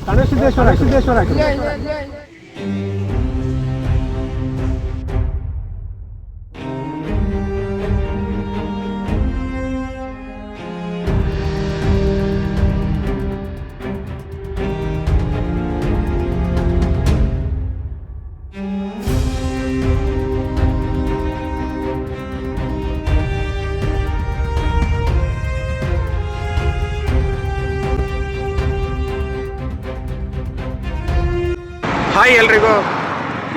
ಕಣಸಿದ್ದೇಶ್ವರ Siddeshwara hi ಎಲ್ರಿಗೂ.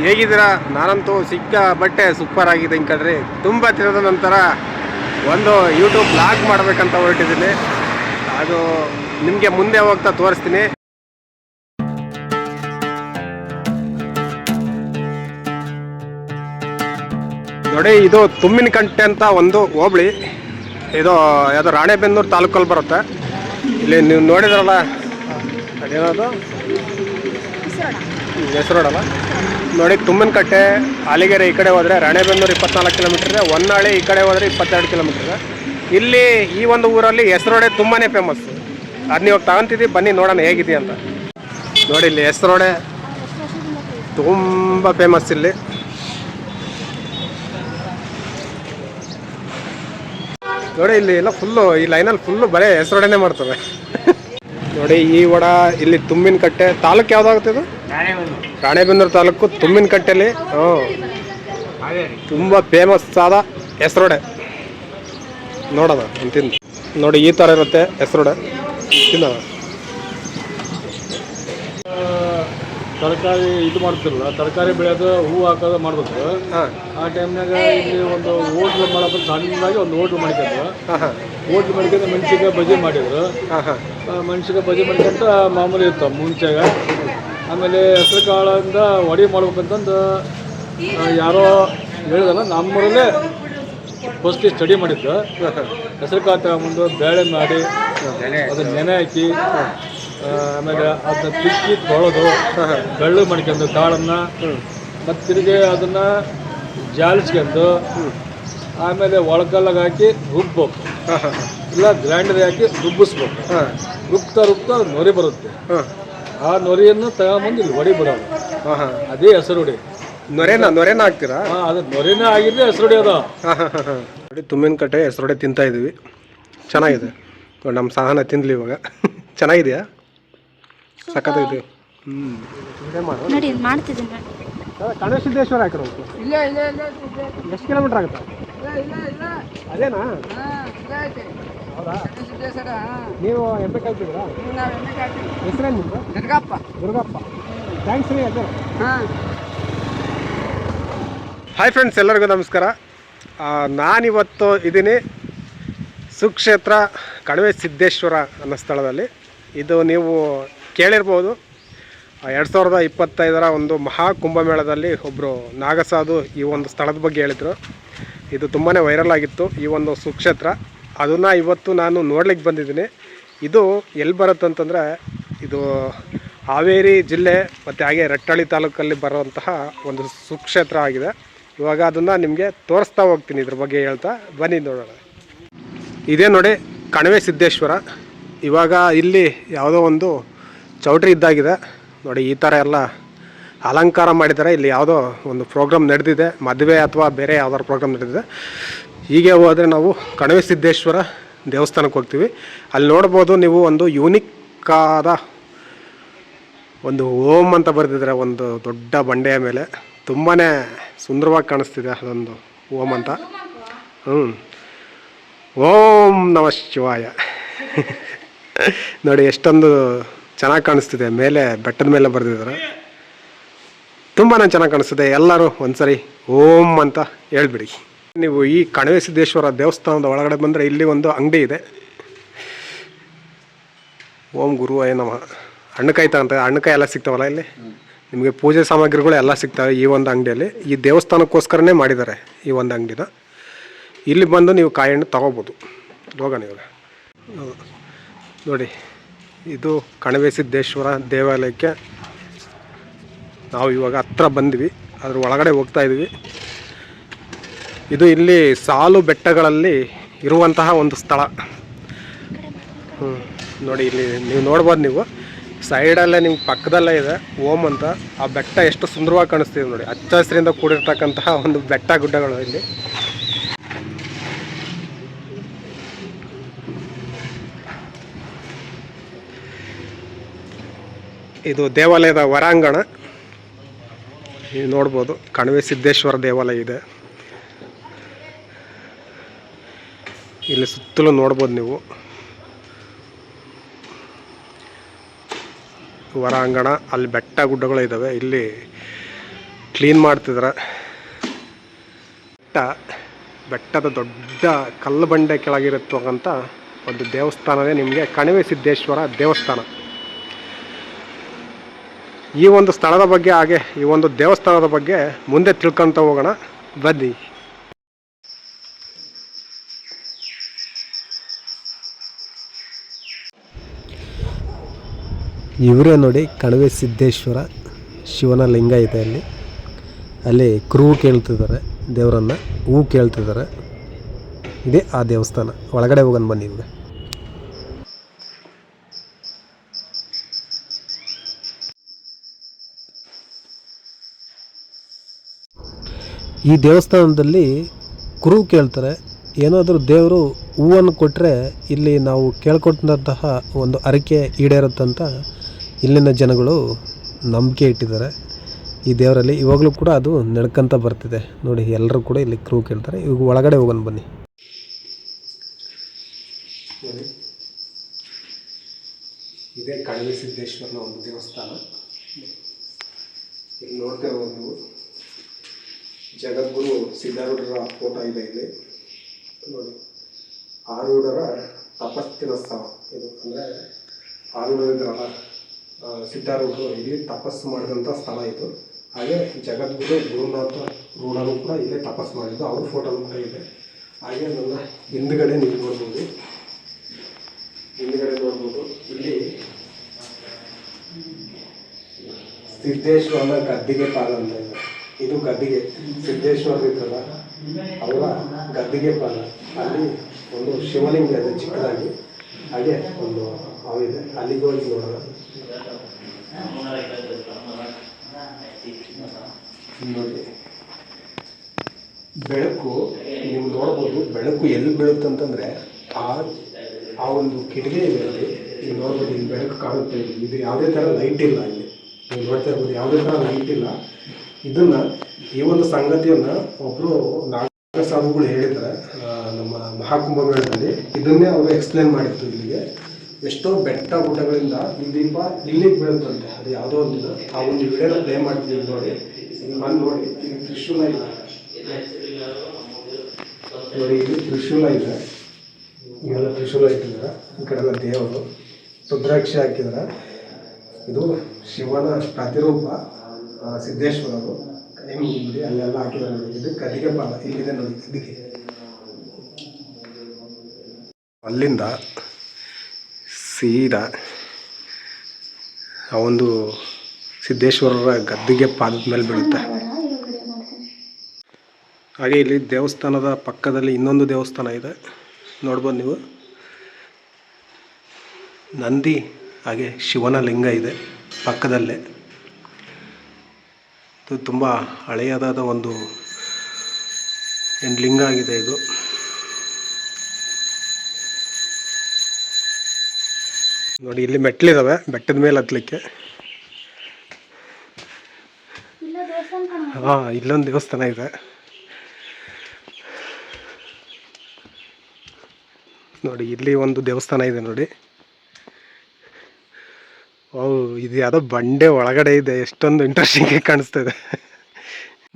ಹೇಗಿದ್ದೀರಾ? ನಾನಂತೂ ಸಿಕ್ಕ ಬಟ್ಟೆ ಸೂಪರ್ ಆಗಿದೆ ಕಣ್ರಿ. ತುಂಬ ದಿನದ ನಂತರ ಒಂದು ಯೂಟ್ಯೂಬ್ ಬ್ಲಾಗ್ ಮಾಡಬೇಕಂತ ಹೊರಟಿದ್ದೀನಿ. ಅದು ನಿಮಗೆ ಮುಂದೆ ಹೋಗ್ತಾ ತೋರಿಸ್ತೀನಿ. ನೋಡಿ, ಇದು ತುಮ್ಮಿನಕಂಟೆ ಅಂತ ಒಂದು ಹೋಬಳಿ. ಇದು ಯಾವುದೋ ರಾಣೆಬೆನ್ನೂರು ತಾಲೂಕಲ್ಲಿ ಬರುತ್ತೆ. ಇಲ್ಲಿ ನೀವು ನೋಡಿದ್ರಲ್ಲ, ಅದೇನದು? ಹೆಸರೋಡಲ್ಲ ನೋಡಿ, ತುಮ್ಮನಕಟ್ಟೆ ಆಲಿಗೆರೆ ಈ ಕಡೆ ಹೋದರೆ ರಾಣೆಬೆನ್ನೂರು ಇಪ್ಪತ್ನಾಲ್ಕು ಕಿಲೋಮೀಟರ್ ಇದೆ. ಹೊನ್ನಾಳಿ ಈ ಕಡೆ ಹೋದರೆ ಇಪ್ಪತ್ತೆರಡು ಕಿಲೋಮೀಟರ್ ಇದೆ. ಇಲ್ಲಿ ಈ ಒಂದು ಊರಲ್ಲಿ ಹೆಸರೋಡೆ ತುಂಬಾ ಫೇಮಸ್ ಅದು ನೀವು ತಗೊಂತಿದ್ದೀವಿ ಬನ್ನಿ ನೋಡೋಣ ಹೇಗಿದೆ ಅಂತ. ನೋಡಿ, ಇಲ್ಲಿ ಹೆಸರೋಡೆ ತುಂಬ ಫೇಮಸ್ ಇಲ್ಲಿ. ನೋಡಿ, ಇಲ್ಲಿ ಎಲ್ಲ ಫುಲ್ಲು ಈ ಲೈನಲ್ಲಿ ಫುಲ್ಲು ಬರೀ ಹೆಸರೊಡೆನೇ ಮಾಡ್ತವೆ ನೋಡಿ, ಈ ವಡ, ಇಲ್ಲಿ ತುಂಬಿನ ಕಟ್ಟೆ ತಾಲೂಕು ಯಾವ್ದಾಗುತ್ತೆ ಇದು? ರಾಣೆಬೆನ್ನೂರು ತಾಲೂಕು ತುಮ್ಮಿನಕಟ್ಟೆಯಲ್ಲಿ ಹ್ಞೂ. ತುಂಬ ಫೇಮಸ್ ಆದ ಹೆಸರೋಡೆ. ನೋಡೋಣ ತಿಂದು. ನೋಡಿ ಈ ಥರ ಇರುತ್ತೆ ಹೆಸರೋಡೆ. ತಿನ್ನೋಣ. ತರಕಾರಿ ಇದು ಮಾಡ್ತಿರಲ್ಲ ತರಕಾರಿ ಬೆಳೆಯೋದು ಹೂವು ಹಾಕೋದು ಮಾಡ್ಬೇಕು. ಆ ಟೈಮ್ನಾಗ ಇಲ್ಲಿ ಒಂದು ಹೋಟ್ಲು ಮಾಡೋದು ಸಣ್ಣದಾಗಿ ಒಂದು ಹೋಟ್ಲು ಮಾಡ್ಕೊಂಡು ಹೋಟ್ಲು ಮಾಡ್ಕೊಂಡು ಮೆಣಸಿನ್ಕಾಯಿ ಬಜ್ಜಿ ಮಾಡಿದ್ರು. ಹಾಂ ಹಾಂ. ಮಾಡ್ಕೊಂಡು ಮಾಡ್ಕೊಂತ ಮಾಮೂಲಿ ಇತ್ತು ಮುಂಚೆಗ. ಆಮೇಲೆ ಹೆಸರು ಕಾಳಿಂದ ವಡಿ ಮಾಡ್ಬೇಕಂತಂದು ಯಾರೋ ಹೇಳಿದಲ್ಲ, ನಮ್ಮೂರಲ್ಲೇ ಫಸ್ಟ್ ಸ್ಟಡಿ ಮಾಡಿದ್ದು. ಹೆಸರು ಕಾಳು ತಗೊಂಬಂದು ಬೇಳೆ ಮಾಡಿ ಅದನ್ನ ನೆನೆ ಹಾಕಿ ಆಮೇಲೆ ಅದನ್ನ ತಿಕ್ಕಿ ತೊಳೆದು ಬೆಳ್ಳು ಮಾಡ್ಕೊಂಡು ಕಾಳನ್ನು, ಮತ್ತು ತಿರುಗಿ ಅದನ್ನು ಜಾಲಿಸ್ಕೊಂಡು, ಆಮೇಲೆ ಒಳಕಲ್ಲಾಗ ಹಾಕಿ ರುಬ್ಬೇಕು. ಇಲ್ಲ ಗ್ರೈಂಡರ್ ಹಾಕಿ ರುಬ್ಬಿಸ್ಬೇಕು. ರುಬ್ತಾ ರುಬ್ತಾ ಅದು ನೊರೆ ಬರುತ್ತೆ. ಆ ನೊರೆಯನ್ನು ತಗೊಂಬಂದು ಇಲ್ಲಿ ಹೊಡಿ ಬಿಡೋದು ಹಾಂ ಹಾಂ. ಅದೇ ಹೆಸರು ಹೊಡಿ. ನೊರೆನ ನೊರೆನ ಹಾಕ್ತೀರಾ? ಹಾಂ ಅದು ನೊರೆನೇ ಆಗಿದ್ದೆ ಹೆಸರು ಹೊಡಿಯೋದು ಅದು. ಹಾಂ ಹಾಂ ಹಾಂ ಹಾಂ. ತುಮ್ಮಿನ ಕಟ್ಟೆ ಹೆಸರೊಡೆ ತಿಂತಾ ಇದ್ದೀವಿ ಚೆನ್ನಾಗಿದೆ. ನೋಡಿ, ನಮ್ಮ ಸಾಧನ ತಿಂದ್ಲಿ ಇವಾಗ. ಚೆನ್ನಾಗಿದೆಯಾ? ಸಖತ್ತಾಗಿದೆ ಹ್ಞೂ ನೋಡಿ ಮಾಡ್ತಿದ್ದೀನಿ ನೋಡಿ ಕಣಸಿದ್ದೇಶ್ವರ ಹಾಕಿರೋ ಇಲ್ಲ ಇಲ್ಲ ಇಲ್ಲ ಎಷ್ಟು ಕಿಲೋಮೀಟ್ರ್ ಆಗುತ್ತೆ? ಅದೇನಾ? ನೀವು ಎಮ್ಮೆ ಕಾಯ್ತಿದ್ದೀರಾ ಹೆಸರೇನು ನಿಮ್ಮದು ದುರ್ಗಪ್ಪ. ದುರ್ಗಪ್ಪ. ಥ್ಯಾಂಕ್ಸ್ ರೀ ಅದು ಹಾಂ. ಹಾಯ್ ಫ್ರೆಂಡ್ಸ್ ಎಲ್ಲರಿಗೂ ನಮಸ್ಕಾರ. ನಾನಿವತ್ತು ಇದ್ದೀನಿ ಸುಕ್ಷೇತ್ರ ಕಣಿವೆ ಸಿದ್ದೇಶ್ವರ ಅನ್ನೋ ಸ್ಥಳದಲ್ಲಿ. ಇದು ನೀವು ಕೇಳಿರ್ಬೋದು. ಎರಡು ಸಾವಿರದ ಇಪ್ಪತ್ತೈದರ ಒಂದು ಮಹಾ ಕುಂಭಮೇಳದಲ್ಲಿ ಒಬ್ಬರು ನಾಗಸಾಧು ಈ ಒಂದು ಸ್ಥಳದ ಬಗ್ಗೆ ಹೇಳಿದರು. ಇದು ತುಂಬಾ ವೈರಲ್ ಆಗಿತ್ತು ಈ ಒಂದು ಸುಕ್ಷೇತ್ರ. ಅದನ್ನು ಇವತ್ತು ನಾನು ನೋಡ್ಲಿಕ್ಕೆ ಬಂದಿದ್ದೀನಿ. ಇದು ಎಲ್ಲಿ ಬರುತ್ತೆ ಅಂತಂದರೆ ಇದು ಹಾವೇರಿ ಜಿಲ್ಲೆ ಮತ್ತು ಹಾಗೆ ರಟ್ಟಳ್ಳಿ ತಾಲೂಕಲ್ಲಿ ಬರುವಂತಹ ಒಂದು ಸುಕ್ಷೇತ್ರ ಆಗಿದೆ. ಇವಾಗ ಅದನ್ನು ನಿಮಗೆ ತೋರಿಸ್ತಾ ಹೋಗ್ತೀನಿ ಇದ್ರ ಬಗ್ಗೆ ಹೇಳ್ತಾ ಬನ್ನಿ ನೋಡೋಣ. ಇದೇ ನೋಡಿ ಕಣಿವೆ ಸಿದ್ದೇಶ್ವರ. ಇವಾಗ ಇಲ್ಲಿ ಯಾವುದೋ ಒಂದು ಚೌಟ್ರಿ ಇದ್ದಾಗಿದೆ. ನೋಡಿ ಈ ಥರ ಎಲ್ಲ ಅಲಂಕಾರ ಮಾಡಿದ್ದಾರೆ. ಇಲ್ಲಿ ಯಾವುದೋ ಒಂದು ಪ್ರೋಗ್ರಾಮ್ ನಡೆದಿದೆ. ಮದುವೆ ಅಥವಾ ಬೇರೆ ಯಾವ್ದಾದ್ರು ಪ್ರೋಗ್ರಾಮ್ ನಡೆದಿದೆ. ಹೀಗೆ ಹೋದರೆ ನಾವು ಕಣವೆ ಸಿದ್ದೇಶ್ವರ ದೇವಸ್ಥಾನಕ್ಕೆ ಹೋಗ್ತೀವಿ. ಅಲ್ಲಿ ನೋಡ್ಬೋದು ನೀವು ಒಂದು ಯೂನಿಕ್ ಆದ ಒಂದು ಓಮ್ ಅಂತ ಬರೆದಿದ್ದಾರೆ ಒಂದು ದೊಡ್ಡ ಬಂಡೆಯ ಮೇಲೆ ತುಂಬಾ ಸುಂದರವಾಗಿ ಕಾಣಿಸ್ತಿದೆ ಅದೊಂದು ಓಮ್ ಅಂತ. ಹ್ಞೂ ಓಂ ನಮ ಶಿವಾಯ. ನೋಡಿ ಎಷ್ಟೊಂದು ಚೆನ್ನಾಗಿ ಕಾಣಿಸ್ತಿದೆ. ಮೇಲೆ ಬೆಟ್ಟದ ಮೇಲೆ ಬರೆದಿದ್ದಾರೆ. ತುಂಬಾ ಚೆನ್ನಾಗಿ ಕಾಣಿಸ್ತಿದೆ. ಎಲ್ಲರೂ ಒಂದ್ಸರಿ ಓಂ ಅಂತ ಹೇಳ್ಬಿಡಿ. ನೀವು ಈ ಕಣವೆ ಸಿದ್ದೇಶ್ವರ ದೇವಸ್ಥಾನದ ಒಳಗಡೆ ಬಂದರೆ ಇಲ್ಲಿ ಒಂದು ಅಂಗಡಿ ಇದೆ. ಓಂ ಗುರುವಾಯ ನಮಃ. ಹಣ್ಣುಕಾಯಿ ತಗಂತ, ಹಣ್ಣುಕಾಯಿ ಎಲ್ಲ ಸಿಗ್ತಾವಲ್ಲ ಇಲ್ಲಿ? ನಿಮಗೆ ಪೂಜೆ ಸಾಮಗ್ರಿಗಳು ಎಲ್ಲ ಸಿಗ್ತವೆ ಈ ಒಂದು ಅಂಗಡಿಯಲ್ಲಿ. ಈ ದೇವಸ್ಥಾನಕ್ಕೋಸ್ಕರನೇ ಮಾಡಿದ್ದಾರೆ ಈ ಒಂದು ಅಂಗಡಿನ. ಇಲ್ಲಿ ಬಂದು ನೀವು ಕಾಯಿ ಹಣ್ಣು ತಗೋಬೋದು. ಹೋಗೋಣ ಇವಾಗ. ನೋಡಿ, ಇದು ಕಣವೆ ಸಿದ್ದೇಶ್ವರ ದೇವಾಲಯಕ್ಕೆ ನಾವು ಇವಾಗ ಹತ್ರ ಬಂದ್ವಿ. ಅದ್ರ ಒಳಗಡೆ ಹೋಗ್ತಾ ಇದ್ವಿ. ಇದು ಇಲ್ಲಿ ಸಾಲು ಬೆಟ್ಟಗಳಲ್ಲಿ ಇರುವಂತಹ ಒಂದು ಸ್ಥಳ. ಹ್ಞೂ ನೋಡಿ ಇಲ್ಲಿ ನೀವು ನೋಡ್ಬೋದು ನೀವು. ಸೈಡಲ್ಲೇ ನಿಮ್ಗೆ ಪಕ್ಕದಲ್ಲೇ ಇದೆ ಓಮ್ ಅಂತ. ಆ ಬೆಟ್ಟ ಎಷ್ಟು ಸುಂದರವಾಗಿ ಕಾಣಿಸ್ತಿದೆ ನೋಡಿ. ಹಚ್ಚ ಹಸಿರಿಂದ ಕೂಡಿರ್ತಕ್ಕಂತಹ ಒಂದು ಬೆಟ್ಟ ಗುಡ್ಡಗಳು ಇಲ್ಲಿ. ಇದು ದೇವಾಲಯದ ಹೊರಾಂಗಣ ನೀವು ನೋಡ್ಬೋದು, ಕಣಿವೆ ಸಿದ್ದೇಶ್ವರ ದೇವಾಲಯ ಇದೆ. ಇಲ್ಲಿ ಸುತ್ತಲೂ ನೋಡ್ಬೋದು ನೀವು. ಹೊರಾಂಗಣ ಅಲ್ಲಿ ಬೆಟ್ಟ ಗುಡ್ಡಗಳು ಇದ್ದಾವೆ ಇಲ್ಲಿ ಕ್ಲೀನ್ ಮಾಡ್ತಿದ್ದಾರೆ ಬೆಟ್ಟ, ಬೆಟ್ಟದ ದೊಡ್ಡ ಕಲ್ಲು ಬಂಡೆ ಒಂದು ದೇವಸ್ಥಾನವೇ ನಿಮಗೆ ಕಣಿವೆ ಸಿದ್ದೇಶ್ವರ ದೇವಸ್ಥಾನ. ಈ ಒಂದು ಸ್ಥಳದ ಬಗ್ಗೆ ಹಾಗೆ ಈ ಒಂದು ದೇವಸ್ಥಾನದ ಬಗ್ಗೆ ಮುಂದೆ ತಿಳ್ಕೊತ ಹೋಗೋಣ. ಬನ್ನಿ. ಇವರೇ ನೋಡಿ ಕಣಿವೆ ಸಿದ್ದೇಶ್ವರ ಶಿವನ ಲಿಂಗ ಇದೆ ಅಲ್ಲಿ. ಅಲ್ಲಿ ಕ್ರೂ ಕೇಳ್ತಿದ್ದಾರೆ, ದೇವರನ್ನು ಹೂ ಕೇಳ್ತಿದ್ದಾರೆ. ಇದೇ ಆ ದೇವಸ್ಥಾನ. ಒಳಗಡೆ ಹೋಗೋಣ ಬನ್ನಿ ಇವಾಗ ಈ ದೇವಸ್ಥಾನದಲ್ಲಿ ಕುರು ಕೇಳ್ತಾರೆ. ಏನಾದರೂ ದೇವರು ಹೂವನ್ನು ಕೊಟ್ಟರೆ ಇಲ್ಲಿ ನಾವು ಕೇಳ್ಕೊಟ್ಟಂತಹ ಒಂದು ಅರಿಕೆ ಈಡೇರುತ್ತಂತ ಇಲ್ಲಿನ ಜನಗಳು ನಂಬಿಕೆ ಇಟ್ಟಿದ್ದಾರೆ. ಈ ದೇವರಲ್ಲಿ ಇವಾಗಲೂ ಕೂಡ ಅದು ನಡ್ಕೊಂತ ಬರ್ತಿದೆ. ನೋಡಿ, ಎಲ್ಲರೂ ಕೂಡ ಇಲ್ಲಿ ಕ್ರೂ ಕೇಳ್ತಾರೆ. ಇವಾಗ ಒಳಗಡೆ ಹೋಗೋಣ ಬನ್ನಿ. ಇದೇ ಕಣಿವೆ ಸಿದ್ದೇಶ್ವರನ ಒಂದು ದೇವಸ್ಥಾನ. ಇಲ್ಲಿ ನೋಡ್ತಾ ಇರ್ಬೋದು ನೀವು ಜಗದ್ಗುರು ಸಿದ್ಧಾರೂಢರ ಫೋಟೋ ಇದೆ ಇಲ್ಲಿ. ನೋಡಿ ಆರೂಢರ ತಪಸ್ಸಿನ ಸ್ಥಳ. ಇದು ಅಂದರೆ ಆರೂಢರಿದ್ರಲ್ಲ ಸಿದ್ಧಾರೂಢರು ಇಲ್ಲಿ ತಪಸ್ಸು ಮಾಡಿದಂಥ ಸ್ಥಳ ಇದು. ಹಾಗೆ ಜಗದ್ಗುರು ಗುರುನಾಥ ರೂಢರು ಕೂಡ ಇಲ್ಲೇ ತಪಸ್ಸು ಮಾಡಿದ್ದು. ಅವ್ರ ಫೋಟೋನು ಕೂಡ ಇದೆ. ಹಾಗೆ ನನ್ನ ಹಿಂದ್ಗಡೆ ನೀವು ನೋಡ್ಬೋದು. ಹಿಂದ್ಗಡೆ ನೋಡ್ಬೋದು. ಇಲ್ಲಿ ಸಿದ್ದೇಶ್ವರನ ಗದ್ದಿಗೆ ಪಾಲ ಅಂತ ಇದೆ. ಇದು ಗದ್ದಿಗೆ. ಸಿದ್ದೇಶ್ವರ ಇದ್ರಲ್ಲ, ಅವರ ಗದ್ದಿಗೆ ಪಾಲ ಅಲ್ಲಿ ಒಂದು ಶಿವಲಿಂಗ ಇದೆ ಚಿಕ್ಕದಾಗಿ ಹಾಗೆ ಒಂದು ಅವಿದೆ ಅಲ್ಲಿಗೆ ಹೋಗಿ ನೋಡೋಣ. ನೋಡಿ ಬೆಳಕು, ನೀವು ನೋಡ್ಬೋದು, ಬೆಳಕು ಎಲ್ಲಿ ಬೀಳುತ್ತಂತಂದ್ರೆ ಆ ಆ ಒಂದು ಕಿಟಕಿ ಇದೆ ಅಲ್ಲಿ ನೀವು ನೋಡ್ಬೋದು ಇಲ್ಲಿ ಬೆಳಕು ಕಾಣುತ್ತೆ. ಇದು ಯಾವುದೇ ಥರ ಲೈಟ್ ಇಲ್ಲ ಇಲ್ಲಿ. ನೀವು ನೋಡ್ತಾ ಇರ್ಬೋದು, ಯಾವುದೇ ಥರ ಲೈಟ್ ಇಲ್ಲ. ಇದನ್ನ ಈ ಒಂದು ಸಂಗತಿಯನ್ನ ಒಬ್ಬರು ನಾಗರ ಸಾಧುಗಳು ಹೇಳಿದ್ದಾರೆ ನಮ್ಮ ಮಹಾಕುಂಭಮೇಳದಲ್ಲಿ. ಇದನ್ನೇ ಅವರು ಎಕ್ಸ್ಪ್ಲೇನ್ ಮಾಡಿತ್ತು ಇಲ್ಲಿಗೆ. ಎಷ್ಟೋ ಬೆಟ್ಟ ಗುಡ್ಡಗಳಿಂದ ದೀಪ ಇಲ್ಲಿಗೆ ಬೀಳುತ್ತಂತೆ ಅದು ಯಾವುದೋ ಒಂದು ಆ ಒಂದು ವಿಡಿಯೋನ ಪ್ಲೇ ಮಾಡ್ತೀವಿ ನೋಡಿ. ಬಂದು ನೋಡಿ, ಇಲ್ಲಿ ತ್ರಿಶೂಲ ಇದೆ. ನೋಡಿ, ಇಲ್ಲಿ ತ್ರಿಶೂಲ ಇದೆ. ಇವೆಲ್ಲ ತ್ರಿಶೂಲ ಇಟ್ಟಿದ್ದಾರೆ, ಈ ಕಡೆಲ್ಲ ದೇವರು. ರುದ್ರಾಕ್ಷಿ ಹಾಕಿದ್ದಾರೆ. ಇದು ಶಿವನ ಪ್ರತಿರೂಪ ಸಿದ್ದೇಶ್ವರರು. ಕೈ ಮುಗಿದು ಅಲ್ಲೆಲ್ಲ ಹಾಕಿದ್ದಾರೆ ನೋಡಿ ಇದು ಕಟ್ಟಿಗೆ ಪಾದ ಇಲ್ಲಿದೆ ನೋಡಿ ಕದಿಗೆ ಅಲ್ಲಿಂದ ಸೀದಾ ಆ ಒಂದು ಸಿದ್ದೇಶ್ವರರ ಗದ್ದಿಗೆ ಪಾದದ ಮೇಲೆ ಬೀಳುತ್ತೆ. ಹಾಗೆ ಇಲ್ಲಿ ದೇವಸ್ಥಾನದ ಪಕ್ಕದಲ್ಲಿ ಇನ್ನೊಂದು ದೇವಸ್ಥಾನ ಇದೆ. ನೋಡ್ಬೋದು ನೀವು. ನಂದಿ, ಹಾಗೆ ಶಿವನ ಲಿಂಗ ಇದೆ ಪಕ್ಕದಲ್ಲೇ. ಇದು ತುಂಬ ಹಳೆಯದಾದ ಒಂದು ಏನು ಲಿಂಗ ಆಗಿದೆ ಇದು. ನೋಡಿ ಇಲ್ಲಿ ಮೆಟ್ಲಿದ್ದಾವೆ ಬೆಟ್ಟದ ಮೇಲೆ ಹತ್ತಲಿಕ್ಕೆ ಹಾಂ ಇಲ್ಲೊಂದು ದೇವಸ್ಥಾನ ಇದೆ. ನೋಡಿ ಇಲ್ಲಿ ಒಂದು ದೇವಸ್ಥಾನ ಇದೆ ನೋಡಿ. ಓ ಇದು ಯಾವುದೋ ಬಂಡೆ ಒಳಗಡೆ ಇದೆ, ಎಷ್ಟೊಂದು ಇಂಟ್ರೆಸ್ಟಿಂಗ್ ಕಾಣಿಸ್ತಾ ಇದೆ.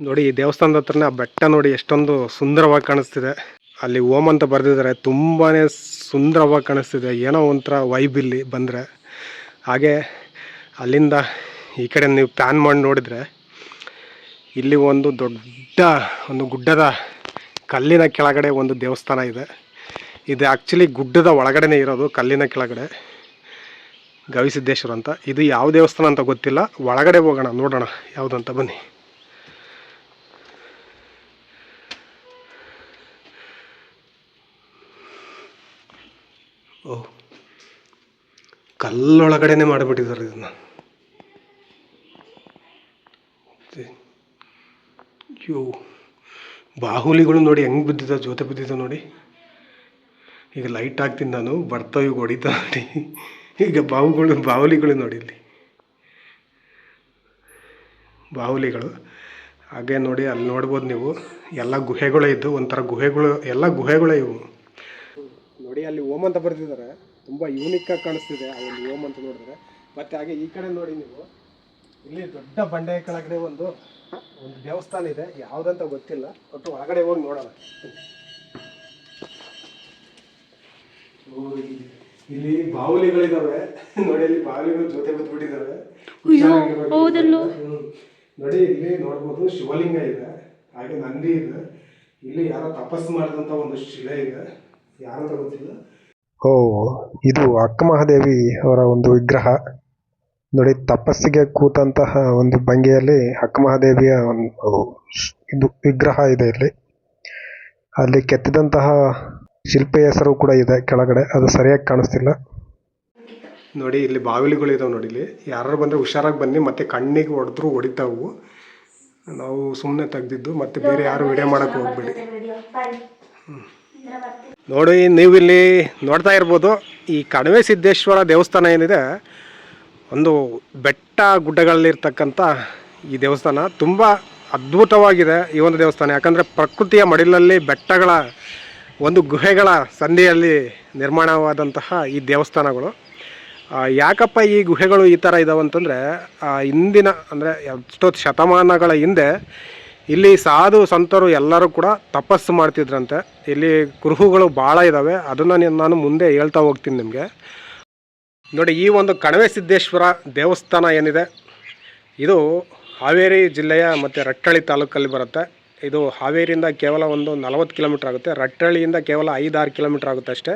ನೋಡಿ, ಈ ದೇವಸ್ಥಾನದ ಹತ್ರನೇ ಆ ಬೆಟ್ಟ ನೋಡಿ ಎಷ್ಟೊಂದು ಸುಂದರವಾಗಿ ಕಾಣಿಸ್ತಿದೆ. ಅಲ್ಲಿ ಓಮ್ ಅಂತ ಬರೆದಿದ್ದಾರೆ ತುಂಬಾ ಸುಂದರವಾಗಿ ಕಾಣಿಸ್ತಿದೆ. ಏನೋ ಒಂಥರ ವೈಬ್ ಇಲ್ಲಿ ಬಂದರೆ. ಹಾಗೆ ಅಲ್ಲಿಂದ ಈ ಕಡೆ ನೀವು ಪ್ಲ್ಯಾನ್ ಮಾಡಿ ನೋಡಿದರೆ, ಇಲ್ಲಿ ಒಂದು ದೊಡ್ಡ, ಒಂದು ಗುಡ್ಡದ ಕಲ್ಲಿನ ಕೆಳಗಡೆ ಒಂದು ದೇವಸ್ಥಾನ ಇದೆ. ಇದು ಆ್ಯಕ್ಚುಲಿ ಗುಡ್ಡದ ಒಳಗಡೆನೇ ಇರೋದು, ಕಲ್ಲಿನ ಕೆಳಗಡೆ. ಗವಿಸಿದ್ದೇಶ್ವರ ಅಂತ. ಇದು ಯಾವ ದೇವಸ್ಥಾನ ಅಂತ ಗೊತ್ತಿಲ್ಲ. ಒಳಗಡೆ ಹೋಗೋಣ, ನೋಡೋಣ. ಯಾವುದಂತ ಬನ್ನಿ. ಓ, ಕಲ್ಲೊಳಗಡೆನೆ ಮಾಡಿಬಿಟ್ಟಿದ್ದಾರೆ ಇದನ್ನ. ಅಯ್ಯೋ, ಬಾಹುಲಿಗಳು ನೋಡಿ ಹೆಂಗೆ ಬಿದ್ದಿದ್ದ ಜೊತೆ ಬಿದ್ದಿದ್ದ ನೋಡಿ. ಈಗ ಲೈಟ್ ಹಾಕ್ತೀನಿ ನಾನು ಬರ್ತಾವೆ ಹೊಡಿತಾ ನೋಡಿ. ಈಗ ಬಾಹುಗಳು ಬಾಹುಲಿಗಳು ನೋಡಿ ಇಲ್ಲಿ. ಬಾಹುಲಿಗಳು ಹಾಗೆ ನೋಡಿ, ಅಲ್ಲಿ ನೋಡ್ಬೋದು ನೀವು, ಎಲ್ಲ ಗುಹೆಗಳೇ ಇದ್ದು, ಒಂಥರ ಗುಹೆಗಳು, ಎಲ್ಲ ಗುಹೆಗಳೇ ಇವು. ನೋಡಿ, ಅಲ್ಲಿ ಓಮ್ ಅಂತ ಬರ್ತಿದ್ದಾರೆ ತುಂಬ ಯೂನಿಕ್ ಆಗಿ ಕಾಣಿಸ್ತಿದೆ ಅಲ್ಲಿ ಓಮ್ ಅಂತ ನೋಡಿದ್ರೆ. ಮತ್ತೆ ಹಾಗೆ ಈ ಕಡೆ ನೋಡಿ ನೀವು, ಇಲ್ಲಿ ದೊಡ್ಡ ಬಂಡೆ ಕೆಳಗಡೆ ಒಂದು ಒಂದು ದೇವಸ್ಥಾನ ಇದೆ. ಯಾವುದಂತ ಗೊತ್ತಿಲ್ಲ, ಒಟ್ಟು ಒಳಗಡೆ ಹೋಗಿ ನೋಡೋಣ. ಇಲ್ಲಿ- ಬಾವುಲಿಗಳಿದಾವೆ ನೋಡಿ ಇಲ್ಲಿ ಬಾವುಲಿಗಳು ಜೊತೆ ಬಿದ್ಬಿಟ್ಟಿದ್ದಾವೆ ಹುಷಾರಾಗಿರ್ಬೇಕು. ಹೌದಲ್ಲೋ? ನೋಡಿ ಇಲ್ಲಿ ನೋಡ್ಬೋದು ಶಿವಲಿಂಗ ಇದೆ. ಹಾಗೆ ನಂದಿ ಇದೆ. ಇಲ್ಲಿ ಯಾರೋ ತಪಸ್ಸು ಮಾಡಿದಂತ ಒಂದು ಶಿಲೆ ಇದೆ. ಯಾರಂತ ಗೊತ್ತಿಲ್ಲ. ಓ ಇದು ಅಕ್ಕ ಮಹಾದೇವಿ ಅವರ ಒಂದು ವಿಗ್ರಹ. ನೋಡಿ ತಪಸ್ಸಿಗೆ ಕೂತಂತಹ ಒಂದು ಭಂಗಿಯಲ್ಲಿ ಅಕ್ಕ ಮಹಾದೇವಿಯ ಒಂದು ಇದು ವಿಗ್ರಹ ಇದೆ ಇಲ್ಲಿ. ಅಲ್ಲಿ ಕೆತ್ತಿದಂತಹ ಶಿಲ್ಪಿ ಹೆಸರು ಕೂಡ ಇದೆ ಕೆಳಗಡೆ, ಅದು ಸರಿಯಾಗಿ ಕಾಣಿಸ್ತಿಲ್ಲ. ನೋಡಿ, ಇಲ್ಲಿ ಬಾವಿಲಿಗಳು ಇದಾವೆ ನೋಡಿ ಇಲ್ಲಿ. ಯಾರು ಬಂದರೆ ಹುಷಾರಾಗಿ ಬನ್ನಿ, ಮತ್ತೆ ಕಣ್ಣಿಗೆ ಹೊಡೆದ್ರು ಹೊಡಿತಾವು. ನಾವು ಸುಮ್ಮನೆ ತೆಗ್ದಿದ್ದು, ಮತ್ತೆ ಬೇರೆ ಯಾರು ವಿಡಿಯೋ ಮಾಡೋಕ್ಕೆ ಹೋಗ್ಬೇಡಿ. ನೋಡಿ ನೀವು ಇಲ್ಲಿ ನೋಡ್ತಾ ಇರ್ಬೋದು, ಈ ಕಣಿವೆ ಸಿದ್ದೇಶ್ವರ ದೇವಸ್ಥಾನ ಏನಿದೆ, ಒಂದು ಬೆಟ್ಟ ಗುಡ್ಡಗಳಲ್ಲಿರ್ತಕ್ಕಂಥ ಈ ದೇವಸ್ಥಾನ. ತುಂಬ ಅದ್ಭುತವಾಗಿದೆ ಈ ಒಂದು ದೇವಸ್ಥಾನ. ಯಾಕಂದರೆ ಪ್ರಕೃತಿಯ ಮಡಿಲಲ್ಲಿ ಬೆಟ್ಟಗಳ ಒಂದು ಗುಹೆಗಳ ಸಂಧಿಯಲ್ಲಿ ನಿರ್ಮಾಣವಾದಂತಹ ಈ ದೇವಸ್ಥಾನಗಳು. ಯಾಕಪ್ಪ ಈ ಗುಹೆಗಳು ಈ ಥರ ಇದಾವೆ ಅಂತಂದರೆ ಇಂದಿನ ಅಂದರೆ ಎಷ್ಟೋ ಶತಮಾನಗಳ ಹಿಂದೆ ಇಲ್ಲಿ ಸಾಧು ಸಂತರು ಎಲ್ಲರೂ ಕೂಡ ತಪಸ್ಸು ಮಾಡ್ತಿದ್ರಂತೆ. ಇಲ್ಲಿ ಕುರುಹುಗಳು ಭಾಳ ಇದ್ದಾವೆ ಅದನ್ನು ನಾನು ಮುಂದೆ ಹೇಳ್ತಾ ಹೋಗ್ತೀನಿ ನಿಮಗೆ. ನೋಡಿ, ಈ ಒಂದು ಕಣವೆ ಸಿದ್ದೇಶ್ವರ ದೇವಸ್ಥಾನ ಏನಿದೆ, ಇದು ಹಾವೇರಿ ಜಿಲ್ಲೆಯ ಮತ್ತು ರಟ್ಟಳ್ಳಿ ತಾಲೂಕಲ್ಲಿ ಬರುತ್ತೆ. ಇದು ಹಾವೇರಿಯಿಂದ ಕೇವಲ ಒಂದು ನಲವತ್ತು ಕಿಲೋಮೀಟ್ರ್ ಆಗುತ್ತೆ. ರಟ್ಟಳ್ಳಿಯಿಂದ ಕೇವಲ ಐದಾರು ಕಿಲೋಮೀಟ್ರ್ ಆಗುತ್ತೆ ಅಷ್ಟೇ.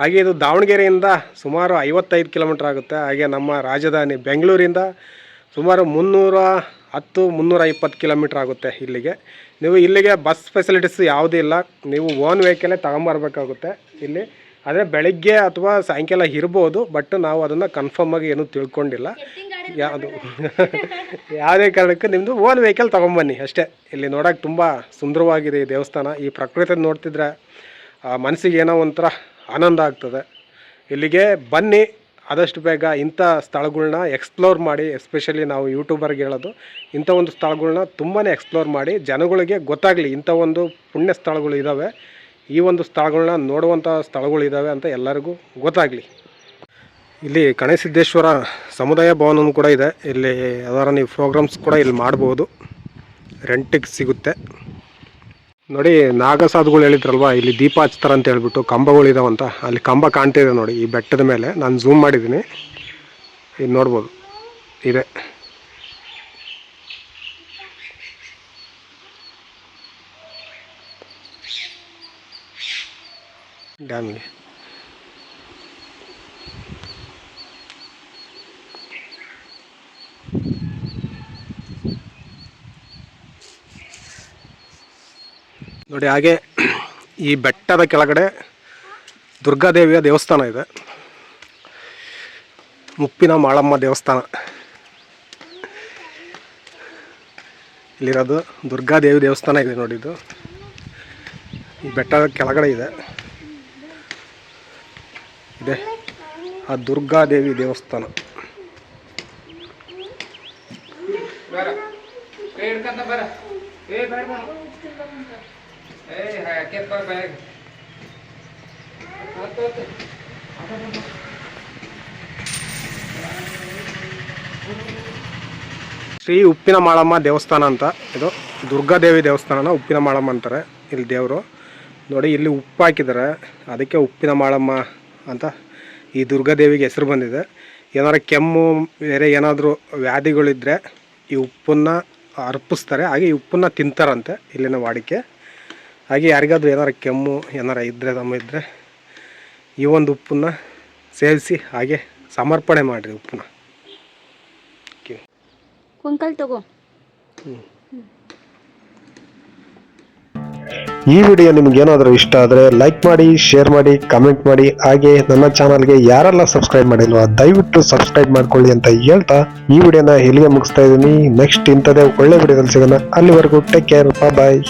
ಹಾಗೆ ಇದು ದಾವಣಗೆರೆಯಿಂದ ಸುಮಾರು ಐವತ್ತೈದು ಕಿಲೋಮೀಟ್ರ್ ಆಗುತ್ತೆ. ಹಾಗೆ ನಮ್ಮ ರಾಜಧಾನಿ ಬೆಂಗಳೂರಿಂದ ಸುಮಾರು ಮುನ್ನೂರ ಹತ್ತು, ಮುನ್ನೂರ ಇಪ್ಪತ್ತು ಕಿಲೋಮೀಟ್ರ್ ಆಗುತ್ತೆ ಇಲ್ಲಿಗೆ. ನೀವು ಇಲ್ಲಿಗೆ ಬಸ್ ಫೆಸಿಲಿಟೀಸ್ ಯಾವುದೂ ಇಲ್ಲ. ನೀವು ಓನ್ ವೆಹಿಕಲೇ ತಗೊಂಬರ್ಬೇಕಾಗುತ್ತೆ ಇಲ್ಲಿ. ಆದರೆ ಬೆಳಗ್ಗೆ ಅಥವಾ ಸಾಯಂಕಾಲ ಇರ್ಬೋದು ಬಟ್ ನಾವು ಅದನ್ನು ಕನ್ಫರ್ಮ್ ಆಗಿ ಏನೂ ತಿಳ್ಕೊಂಡಿಲ್ಲ. ಯಾವುದು? ಯಾವುದೇ ಕಾರಣಕ್ಕೆ ನಿಮ್ಮದು ಓನ್ ವೆಹಿಕಲ್ ತೊಗೊಂಬನ್ನಿ ಅಷ್ಟೇ. ಇಲ್ಲಿ ನೋಡೋಕೆ ತುಂಬ ಸುಂದರವಾಗಿದೆ ಈ ದೇವಸ್ಥಾನ. ಈ ಪ್ರಕೃತಿ ನೋಡ್ತಿದ್ರೆ ಮನಸ್ಸಿಗೆ ಏನೋ ಒಂಥರ ಆನಂದ ಆಗ್ತದೆ. ಇಲ್ಲಿಗೆ ಬನ್ನಿ ಆದಷ್ಟು ಬೇಗ ಇಂಥ ಸ್ಥಳಗಳ್ನ ಎಕ್ಸ್ಪ್ಲೋರ್ ಮಾಡಿ ಎಸ್ಪೆಷಲಿ ನಾವು ಯೂಟ್ಯೂಬರ್ಗೆ ಹೇಳೋದು ಇಂಥ ಒಂದು ಸ್ಥಳಗಳ್ನ ತುಂಬಾ ಎಕ್ಸ್ಪ್ಲೋರ್ ಮಾಡಿ ಜನಗಳಿಗೆ ಗೊತ್ತಾಗಲಿ ಇಂಥ ಒಂದು ಪುಣ್ಯ ಸ್ಥಳಗಳು ಇದ್ದಾವೆ ಈ ಒಂದು ಸ್ಥಳಗಳನ್ನ ನೋಡುವಂಥ ಸ್ಥಳಗಳು ಇದ್ದಾವೆ ಅಂತ ಎಲ್ಲರಿಗೂ ಗೊತ್ತಾಗಲಿ. ಇಲ್ಲಿ ಕಣಸಿದ್ದೇಶ್ವರ ಸಮುದಾಯ ಭವನವೂ ಕೂಡ ಇದೆ. ಇಲ್ಲಿ ಅದರ ನೀವು ಪ್ರೋಗ್ರಾಮ್ಸ್ ಕೂಡ ಇಲ್ಲಿ ಮಾಡ್ಬೋದು. ರೆಂಟಿಗೆ ಸಿಗುತ್ತೆ. ನೋಡಿ, ನಾಗಸಾಧುಗಳು ಹೇಳಿದ್ರಲ್ವಾ, ಇಲ್ಲಿ ದೀಪ ಹಚ್ತಾರೆ ಅಂತ ಹೇಳ್ಬಿಟ್ಟು ಕಂಬಗಳು ಇದಾವಂತ. ಅಲ್ಲಿ ಕಂಬ ಕಾಣ್ತಿದೆ ನೋಡಿ, ಈ ಬೆಟ್ಟದ ಮೇಲೆ. ನಾನು ಝೂಮ್ ಮಾಡಿದ್ದೀನಿ. ಇದು ನೋಡ್ಬೋದು. ಇದೆ. ಡ್ಯಾಮಿಗೆ ನೋಡಿ, ಹಾಗೆ ಈ ಬೆಟ್ಟದ ಕೆಳಗಡೆ ದುರ್ಗಾದೇವಿಯ ದೇವಸ್ಥಾನ ಇದೆ. ಮುಪ್ಪಿನ ಮಾಳಮ್ಮ ದೇವಸ್ಥಾನ. ಇಲ್ಲಿರೋದು ದುರ್ಗಾದೇವಿ ದೇವಸ್ಥಾನ ಇದೆ ನೋಡಿ ಇದು. ಈ ಬೆಟ್ಟದ ಕೆಳಗಡೆ ಇದೆ. ಇದೆ. ಆ ದುರ್ಗಾದೇವಿ ದೇವಸ್ಥಾನ. ಶ್ರೀ ಉಪ್ಪಿನ ಮಾಳಮ್ಮ ದೇವಸ್ಥಾನ ಅಂತ. ಇದು ದುರ್ಗಾದೇವಿ ದೇವಸ್ಥಾನನ ಉಪ್ಪಿನ ಮಾಳಮ್ಮ ಅಂತಾರೆ ಇಲ್ಲಿ ದೇವರು. ನೋಡಿ ಇಲ್ಲಿ ಉಪ್ಪು ಹಾಕಿದ್ದಾರೆ. ಅದಕ್ಕೆ ಉಪ್ಪಿನ ಮಾಳಮ್ಮ ಅಂತ ಈ ದುರ್ಗಾದೇವಿಗೆ ಹೆಸರು ಬಂದಿದೆ. ಏನಾರ ಕೆಮ್ಮು ಬೇರೆ ಏನಾದರೂ ವ್ಯಾಧಿಗಳಿದ್ದರೆ ಈ ಉಪ್ಪನ್ನು ಅರ್ಪಿಸ್ತಾರೆ. ಹಾಗೆ ಈ ಉಪ್ಪನ್ನು ತಿಂತಾರಂತೆ ಇಲ್ಲಿನ ವಾಡಿಕೆ. ಹಾಗೆ ಯಾರಿಗಾದ್ರೂ ಏನಾರ ಕೆಮ್ಮು ಏನಾರ ಇದ್ದರೆ ತಮ್ಮ ಇದ್ದರೆ ಈ ಒಂದು ಉಪ್ಪನ್ನು ಸೇವಿಸಿ ಹಾಗೆ ಸಮರ್ಪಣೆ ಮಾಡಿರಿ ಉಪ್ಪನ್ನ. ಕುಂಕಲ್ ತಗೋ. ಈ ವಿಡಿಯೋ ನಿಮ್ಗೇನಾದರೂ ಇಷ್ಟ ಆದರೆ ಲೈಕ್ ಮಾಡಿ ಶೇರ್ ಮಾಡಿ ಕಮೆಂಟ್ ಮಾಡಿ, ಹಾಗೆ ನನ್ನ ಚಾನಲ್ಗೆ ಯಾರೆಲ್ಲ ಸಬ್ಸ್ಕ್ರೈಬ್ ಮಾಡಿಲ್ವಾ, ದಯವಿಟ್ಟು ಸಬ್ಸ್ಕ್ರೈಬ್ ಮಾಡ್ಕೊಳ್ಳಿ ಅಂತ ಹೇಳ್ತಾ ಈ ವಿಡಿಯೋನ ಇಲ್ಲಿಗೆ ಮುಗಿಸ್ತಾ ಇದ್ದೀನಿ. ನೆಕ್ಸ್ಟ್ ಇಂಥದೇ ಒಳ್ಳೆ ವಿಡಿಯೋದಲ್ಲಿ ಸಿಗೋಣ. ಅಲ್ಲಿವರೆಗೂ ಟೇಕ್ ಕೇರ್ ಬಾಯ್